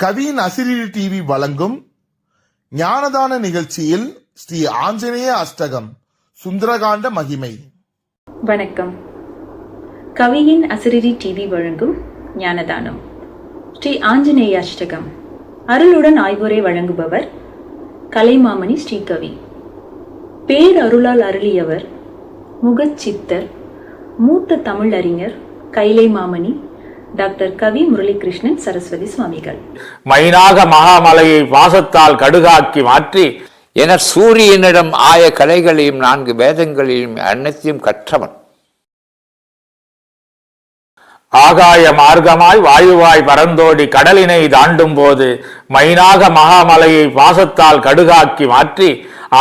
கவியின் அசிரிரி TV வழங்கும் ஞானதான நிகழ்ச்சியில் ஸ்ரீ ஆஞ்சநேய அஷ்டகம் சுந்தரகாண்ட மகிமை. வணக்கம். கவியின் அசிரிரி டிவி வழங்கும் ஞானதானம். ஸ்ரீ ஆஞ்சநேய அஷ்டகம். அருளுடன் ஆய்வுரை வழங்குபவர் கலைமாமணி ஸ்ரீகவி. பேரருளால் அருளியவர் முகச்சித்தர் மூத்த தமிழ் அறிஞர் கைலை மாமணி டாக்டர் கவி முரளிகிருஷ்ணன் சரஸ்வதி சுவாமிகள். மைனாக மகாமலையை பாசத்தால் கடுகாக்கி மாற்றி என சூரியனிடம் ஆய கலைகளையும் நான்கு வேதங்களையும் அனைத்தையும் கற்றவன். ஆகாய மார்க்கமாய் வாயுவாய் பறந்தோடி கடலினை தாண்டும் போது மைனாக மகாமலையை பாசத்தால் கடுகாக்கி மாற்றி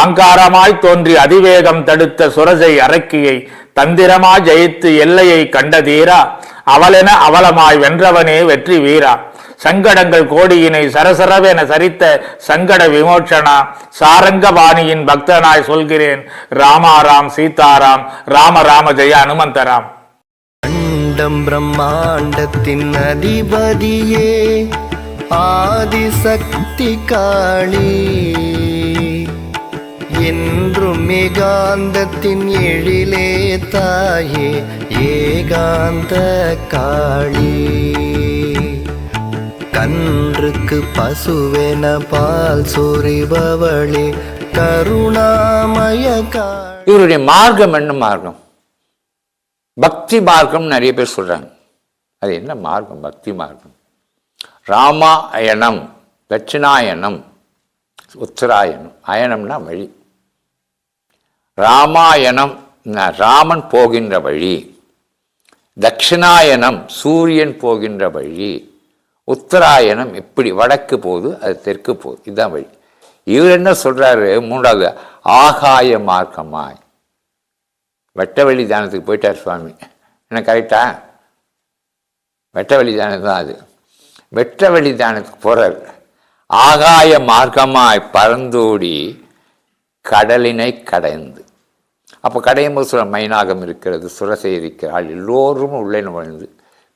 ஆங்காரமாய் தோன்றி அதிவேகம் தடுத்த சுரஜை அரக்கியை தந்திரமாய் ஜெயித்து எல்லையை கண்டதீரா? அவளென அவலமாய் வென்றவனே வெற்றி வீரா. சங்கடங்கள் கோடியினை சரசரவென சரித்த சங்கட விமோச்சனா சாரங்கபாணியின் பக்தனாய் சொல்கிறேன் ராமாராம் சீதாராம் ராம ராம ஜெய அனுமந்தராம். அண்டம் பிரம்மாண்டத்தின் அதிபதியே ஆதிசக்தி காளி என் ஏகாந்தத்தின் எழிலே தாயே ஏகாந்த காளி. கன்றுக்கு பசுவென பால் சொரிபவளே கருணாமய காளி. இவருடைய மார்க்கம் என்ன மார்க்கம்? பக்தி மார்க்கம் நிறைய பேர் சொல்றாங்க. அது என்ன மார்க்கம்? பக்தி மார்க்கம். ராமாயணம் தட்சிணாயனம் உத்தராயணம் அயனம்னா வழி. ராமாயணம் ராமன் போகின்ற வழி தட்சிணாயனம் சூரியன் போகின்ற வழி உத்தராயணம் இப்படி வடக்கு போகுது அது தெற்கு போகுது இதுதான் வழி. இவர் என்ன சொல்கிறாரு மூன்றாவது ஆகாய மார்க்கமாய். வெட்டவெளி தானத்துக்கு போயிட்டார் சுவாமி. என்ன கரெக்டா? வெட்டவெளி தானம் தான் அது. வெட்டவெளி தானத்துக்கு போகிறார் ஆகாய மார்க்கமாய் பறந்தோடி கடலினை கடைந்து. அப்போ கடையும் சுர மைனாகம் இருக்கிறது சுரசை இருக்கிறாள். எல்லோரும் உள்ளே நுழைந்து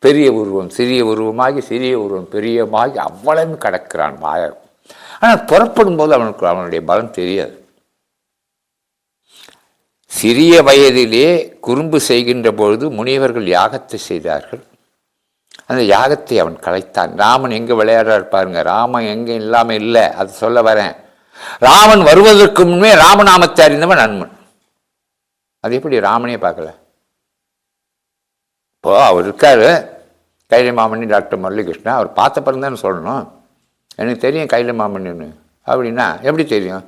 பெரிய உருவம் சிறிய உருவமாகி சிறிய உருவம் பெரியமாகி அவ்வளவு கடக்கிறான் மாயம் ஆனால் புறப்படும் போது அவனுக்கு அவனுடைய பலம் தெரியாது. சிறிய வயதிலே குறும்பு செய்கின்ற பொழுது முனிவர்கள் யாகத்தை செய்தார்கள். அந்த யாகத்தை அவன் கலைத்தான். ராமன் எங்கே விளையாடுறாரு பாருங்க. ராமன் எங்கே இல்லாமல் இல்லை. அது சொல்ல வரேன். ராமன் வருவதற்கு முன்னே ராமநாமத்தை அறிந்தவன் நண்பன் அது எப்படி ராமனே பார்க்கல? இப்போ அவர் இருக்கார். கைலை மாமணி டாக்டர் முரளிகிருஷ்ணா அவர் பார்த்த பிறகு சொல்லணும். எனக்கு தெரியும் கைலை மாமணின்னு அப்படின்னா எப்படி தெரியும்?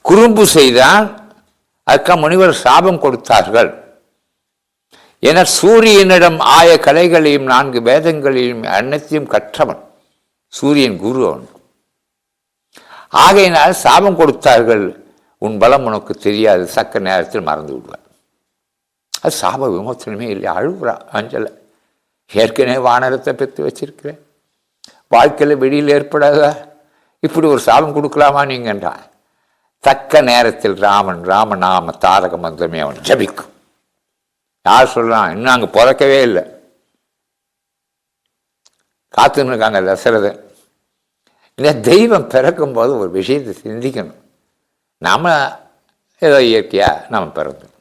குறும்பு செய்தான் அக்கா முனிவர் சாபம் கொடுத்தார்கள். என சூரியனிடம் ஆய கலைகளையும் நான்கு வேதங்களையும் அனைத்தையும் கற்றவன். சூரியன் குரு அவன். ஆகையினால் சாபம் கொடுத்தார்கள். உன் பலம் உனக்கு தெரியாது. சக்க நேரத்தில் மறந்து விடுவார். அது சாப விமோசனமே இல்லை அழுகுறா அஞ்சலை. ஏற்கனவே வானரத்தை பெற்று வச்சிருக்கிறேன் வாழ்க்கையில் வெளியில் ஏற்படாத. இப்படி ஒரு சாபம் கொடுக்கலாமா நீங்கன்றான் தக்க நேரத்தில் ராமன் ராமநாம தாரக மந்திரமே அவன் ஜபிக்கும். யார் சொல்கிறான் இன்னும் அங்கே பிறக்கவே இல்லை. காத்துன்னு இருக்காங்க தசரதன் இல்லை தெய்வம் பிறக்கும்போது ஒரு விஷயத்தை சிந்திக்கணும். நாம ஏதோ இயற்கையாக நாம் பிறந்தோம்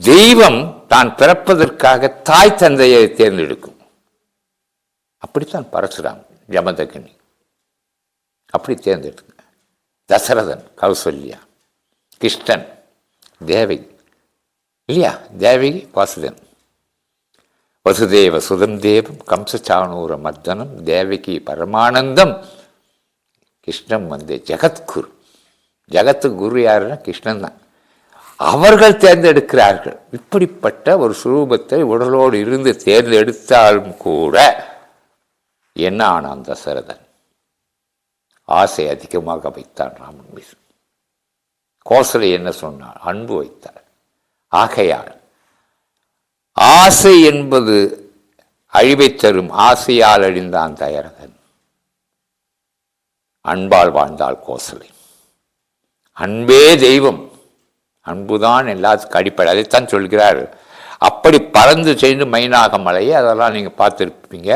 தெய்வம் தான் பிறப்பதற்காக தாய் தந்தையை தேர்ந்தெடுக்கும். அப்படித்தான் பரசுராம் ஜமதகினி அப்படி தேர்ந்தெடுங்க தசரதன் கௌசல்யா கிருஷ்ணன் தேவகி இல்லையா? தேவகி வாசுதன் வசுதேவ சுதம் தேவம் கம்சச்சானூர மர்தனம் தேவகி பரமானந்தம். கிருஷ்ணன் வந்து ஜெகத்குரு. ஜகத்து குரு யாருன்னா கிருஷ்ணன் தான் அவர்கள் தேர்ந்தெடுக்கிறார்கள். இப்படிப்பட்ட ஒரு சுரூபத்தை உடலோடு இருந்து தேர்ந்தெடுத்தாலும் கூட என்ன ஆனான் தசரதன்? ஆசை அதிகமாக வைத்தான் ராமன் மீது. கோசலை என்ன சொன்னார் அன்பு வைத்தார். ஆகையால் ஆசை என்பது அழிவை தரும் ஆசையால் அழிந்தான் தயரகன் அன்பால் வாழ்ந்தாள் கோசலை. அன்பே தெய்வம். அன்புதான் எல்லாத்துக்கும் அடிப்படை. அதைத்தான் சொல்கிறார். அப்படி பறந்து செய்து மைனாக மலையை அதெல்லாம் நீங்கள் பார்த்துருப்பீங்க.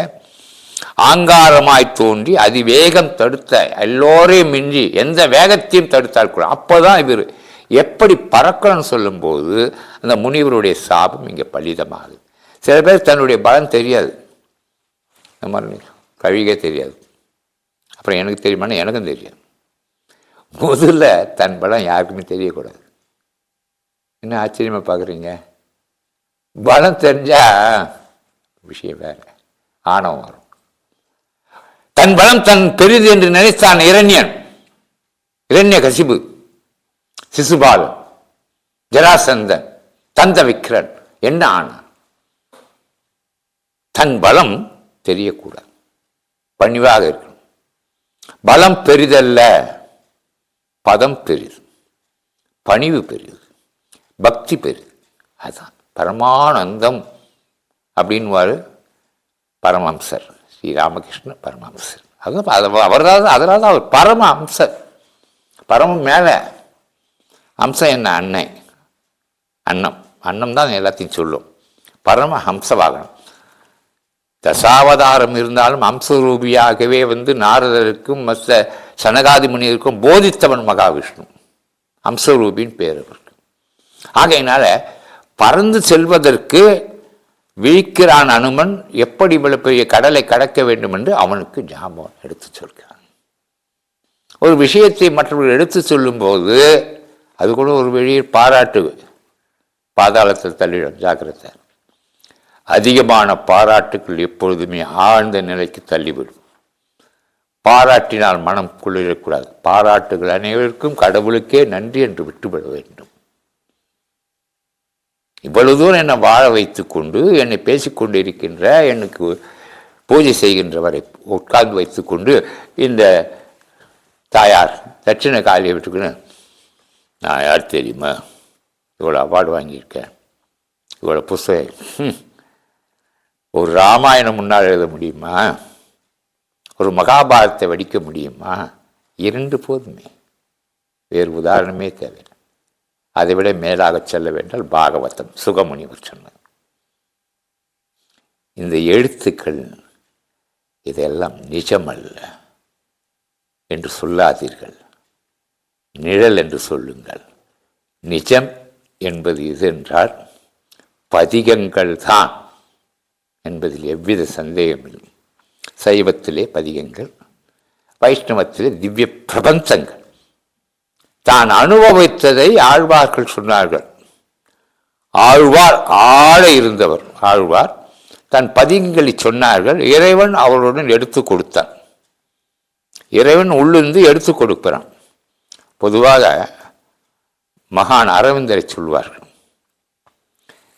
ஆங்காரமாய் தோன்றி அதிவேகம் தடுத்த எல்லோரையும் மிஞ்சி எந்த வேகத்தையும் தடுத்தால் கூட அப்போதான் இவர் எப்படி பறக்கணும்னு சொல்லும்போது அந்த முனிவருடைய சாபம் இங்கே பலிதமாகுது. சில பேர் தன்னுடைய பலம் தெரியாது. இந்த மாதிரி கழுகே தெரியாது. அப்புறம் எனக்கு தெரியுமானா எனக்கும் தெரியாது. முதல்ல தன் பலம் யாருக்குமே தெரியக்கூடாது. என்ன ஆச்சரியமாக பார்க்குறீங்க? பலம் தெரிஞ்சா விஷயம் வேறு. ஆணவம் வரும். தன் பலம் தன் பெரிது என்று நினைத்தான் இரண்யன். இரண்ய கசிபு சிசுபாலன் ஜராசந்தன் தந்த விக்ரன் என்ன ஆனான் தன் பலம் தெரியக்கூடாது. பணிவாக இருக்கணும். பலம் பெரிதல்ல. பதம் பெரியது பணிவு பெரியது பக்தி பெரியது அதுதான் பரமானந்தம் அப்படின்வார் பரமஹம்சர் ஸ்ரீ ராமகிருஷ்ண பரமஹம்சர். அதுதான் அவர் தான் அதனால தான் அவர் பரம அம்சர் பரமம் மேலே அம்சம் என்ன? அன்னை. அன்னம். அன்னம் தான் எல்லாத்தையும் சொல்லும். பரம ஹம்சவாகனம் தசாவதாரம் இருந்தாலும் அம்சரூபியாகவே வந்து நாரதருக்கும் மற்ற சனகாதி முனிவருக்கும் போதித்தவன் மகாவிஷ்ணு அம்சரூபின் பேர் அவருக்கு ஆகையினால பறந்து செல்வதற்கு விழிக்கிறான் அனுமன் எப்படி இவ்வளவு பெரிய கடலை கடக்க வேண்டும் என்று அவனுக்கு ஞாபகம் எடுத்து சொல்கிறான். ஒரு விஷயத்தை மற்றவர்கள் எடுத்து சொல்லும்போது அது கூட ஒரு வெளியில் பாராட்டு பாதாளத்தில் தள்ளிடும் ஜாக்கிரதை. அதிகமான பாராட்டுக்கள் எப்பொழுதுமே ஆழ்ந்த நிலைக்கு தள்ளிவிடும். பாராட்டினால் மனம் குளிரக்கூடாது. பாராட்டுகள் அனைவருக்கும் கடவுளுக்கே நன்றி என்று விட்டுவிட வேண்டும். இவ்வளவு தூரம் என்னை வாழ வைத்துக்கொண்டு என்னை பேசிக்கொண்டு இருக்கின்ற எனக்கு பூஜை செய்கின்றவரை உட்கார்ந்து வைத்துக்கொண்டு இந்த தாயார் தட்சிண காலியை விட்டுக்கணும் நான் யார் தெரியுமா? இவ்வளோ அவார்டு வாங்கியிருக்கேன் இவ்வளோ புஸ்தகம். ஒரு ராமாயணம் முன்னால் எழுத முடியுமா? ஒரு மகாபாரத்தை வடிக்க முடியுமா? இரண்டு போதுமே. வேறு உதாரணமே தேவை. அதை விட மேலாக செல்ல வேண்டால் பாகவதம் சுகமுனிவர் சொன்னார். இந்த எழுத்துக்கள் இதெல்லாம் நிஜமல்ல என்று சொல்லாதீர்கள். நிழல் என்று சொல்லுங்கள். நிஜம் என்பது இது என்றால் பதிகங்கள் தான் என்பதில் எவ்வித சந்தேகமில்லை. சைவத்திலே பதிகங்கள் வைஷ்ணவத்திலே திவ்ய பிரபஞ்சங்கள். தான் அனுபவித்ததை ஆழ்வார்கள் சொன்னார்கள். ஆழ்வார் ஆழ இருந்தவர். ஆழ்வார் தன் பதிகங்களை சொன்னார்கள் இறைவன் அவருடன் எடுத்து கொடுத்தான். இறைவன் உள்ளிருந்து எடுத்து கொடுக்கிறான். பொதுவாக மகான் அரவிந்தரை சொல்வார்கள்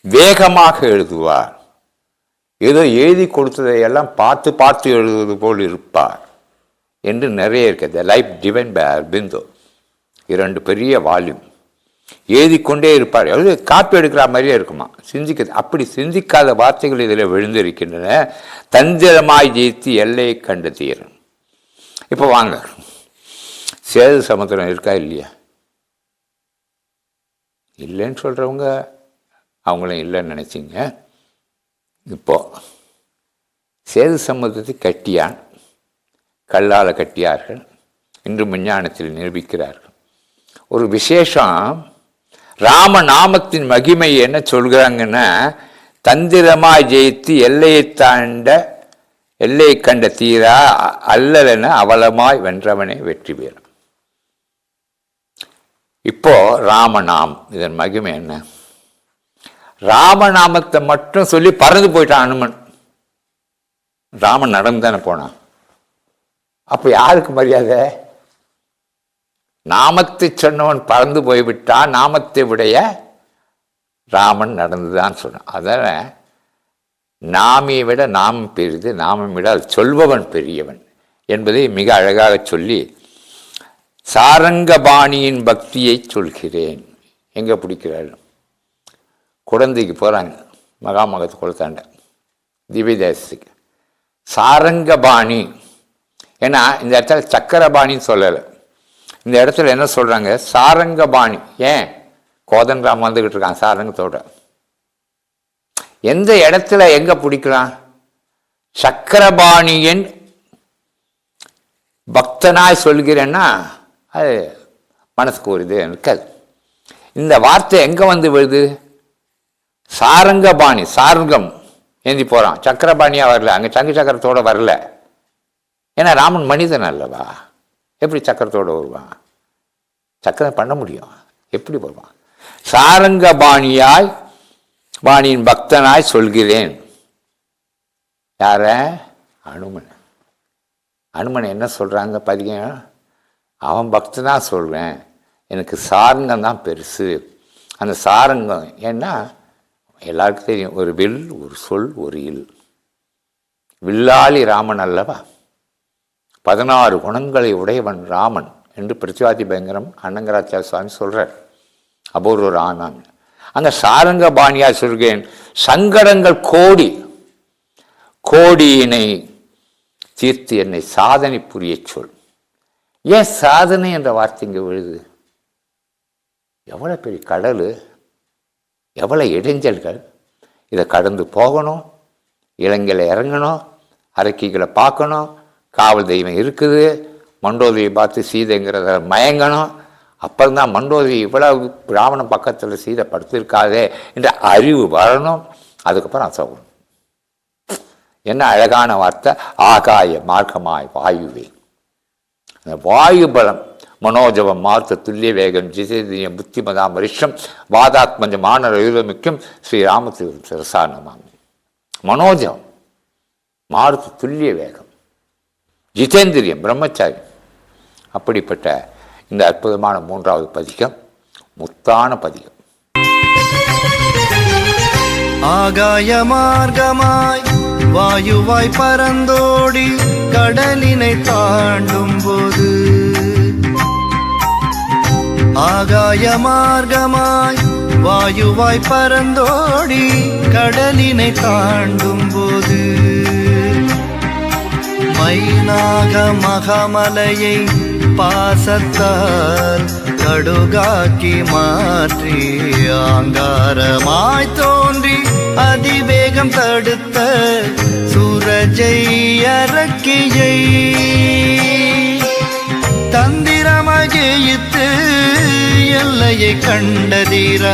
வேகமாக எழுதுவார். ஏதோ எழுதி கொடுத்ததையெல்லாம் பார்த்து பார்த்து எழுதுவது போல் இருப்பார் என்று நிறைய இருக்குது லைஃப் டிவைன் பை அரபிந்தோ இரண்டு பெரிய வால்யூம். எழுதி கொண்டே இருப்பார். அது காப்பி எடுக்கிற மாதிரியே இருக்குமா? சிந்திக்கிறது. அப்படி சிந்திக்காத வார்த்தைகள் இதில் விழுந்திருக்கின்றன. தந்திரமாய் ஜெயித்து எல்லையை கண்டு தீரன் இப்போ வாங்க. சேது சமுத்திரம் இருக்கா இல்லையா? இல்லைன்னு சொல்கிறவங்க அவங்களும் இல்லைன்னு நினச்சிங்க. இப்போ சேது சமுத்திரத்தை கட்டியான் கல்லால் கட்டியார்கள் இன்று விஞ்ஞானத்தில் நிரூபிக்கிறார்கள். ஒரு விசேஷம் ராமநாமத்தின் மகிமை என்ன சொல்கிறாங்கன்னா தந்திரமாய் ஜெயித்து எல்லையை தாண்ட எல்லையை கண்ட தீரா அல்லலென அவலமாய் வென்றவனே வெற்றி பெறும். இப்போ ராமநாம் இதன் மகிமை என்ன? ராமநாமத்தை மட்டும் சொல்லி பறந்து போயிட்டான் அனுமன். ராமன் நடந்து தானே போனான். அப்போ யாருக்கு மரியாதை? நாமத்தை சொன்னவன் பறந்து போய்விட்டான் நாமத்தை விடைய ராமன் நடந்துதான் சொன்னான். அதனால் நாமியை விட நாமம் பெரிது நாமம் விட அது சொல்பவன் பெரியவன் என்பதை மிக அழகாக சொல்லி சாரங்கபாணியின் பக்தியை சொல்கிறேன். எங்கே பிடிக்கிறாள் குழந்தைக்கு போகிறாங்க மகாமகத்து குளத்தாண்ட திவ்யதேசத்துக்கு. சாரங்கபாணி. ஏன்னா இந்த இடத்துல சக்கரபாணின்னு சொல்லலை. இந்த இடத்துல என்ன சொல்கிறாங்க சாரங்கபாணி. ஏன்? கோதன்ராம் வந்துக்கிட்டு இருக்கான் சாரங்கத்தோட. எந்த இடத்துல எங்கே பிடிக்கலாம்? சக்கரபாணியின் பக்தனாய் சொல்கிறேன்னா அது மனசுக்கு ஒரு இது இருக்காது இந்த வார்த்தை எங்கே வந்து விழுது? சாரங்கபாணி சாரங்கம் ஏந்தி போகிறான் சக்கரபாணியாக வரல. அங்கே சங்கு சக்கரத்தோட வரல. ஏன்னா ராமன் மனிதன் அல்லவா? எப்படி சக்கரத்தோட வருவான்? சக்கரம் பண்ண முடியும். எப்படி வருவான்? சாரங்கபாணியாய் பாணியின் பக்தனாய் சொல்கிறேன். யார? அனுமன். அனுமன் என்ன சொல்கிறாங்க பதிகம் அவன் பக்தனாக சொல்வேன். எனக்கு சாரங்கம் தான் பெருசு. அந்த சாரங்கம் ஏன்னா எல்லாருக்கும் தெரியும். ஒரு வில் ஒரு சொல் ஒரு இல். வில்லாளி ராமன் அல்லவா? பதினாறு குணங்களை உடையவன் ராமன் என்று பிரத்யாதி பயங்கரம் அன்னங்கராச்சார சுவாமி சொல்கிறார் அபூர்வ ராமன் அந்த சாரங்க பாணியா சொல்கிறேன் சங்கடங்கள் கோடி. கோடியினை தீர்த்து என்னை சாதனை புரிய சொல். ஏன் சாதனை என்ற வார்த்தை இங்கே விழுது? எவ்வளோ பெரிய கடல். எவ்வளோ இடைஞ்சல்கள்? இதை கடந்து போகணும் இலங்கையில் இறங்கணும் அரக்கிகளை பார்க்கணும் காவல் தெய்வம் இருக்குது மண்டோதியை பார்த்து சீதைங்கிறத மயங்கணும். அப்புறம்தான் மண்டோதி இவ்வளவு ராவணன் பக்கத்தில் சீதை படுத்திருக்காதே என்ற அறிவு வரணும். அதுக்கப்புறம் அசோகணும் என்ன அழகான வார்த்தை? ஆகாய மார்க்கமாய் வாயுவே. அந்த வாயு பலம் மனோஜவம் மார்த்த துல்லிய வேகம் ஜிதேந்திரியம் புத்திமதாம் வரிஷம் வாதாத்மஜ மாணர் ரயுதமிக்கும் ஸ்ரீ ராமத்திரு மனோஜவம் மனோஜம் துல்லிய வேகம் ஜிதேந்திரியம் பிரம்மச்சாரி. அப்படிப்பட்ட இந்த அற்புதமான மூன்றாவது பதிகம் முத்தான பதிகம். ஆகாய மார்க்கமாய் வாயுவாய் பறந்தோடி கடலினை தாண்டும் போது ஆகாய மார்க்கமாய் வாயுவாய் பறந்தோடி கடலினை தாண்டும் போது மைனாக மகமலையை பாசத்தால் கடுகாக்கி மாற்றி ஆங்காரமாய் தோன்றி அதிவேகம் தடுத்த சூரஜை அரக்கியை எல்லையை கண்டதீர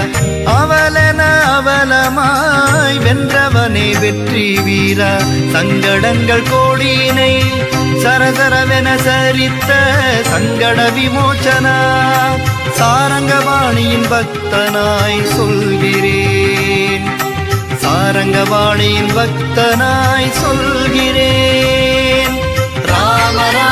அவலன அவலமாய் வென்றவனே வெற்றி வீரா. சங்கடங்கள் கோடியினை சரசரவென சரித்த சங்கட விமோச்சனா சாரங்கவாணியின் பக்தனாய் சொல்கிறேன். சாரங்கவாணியின் பக்தனாய் சொல்கிறேன். ராமரா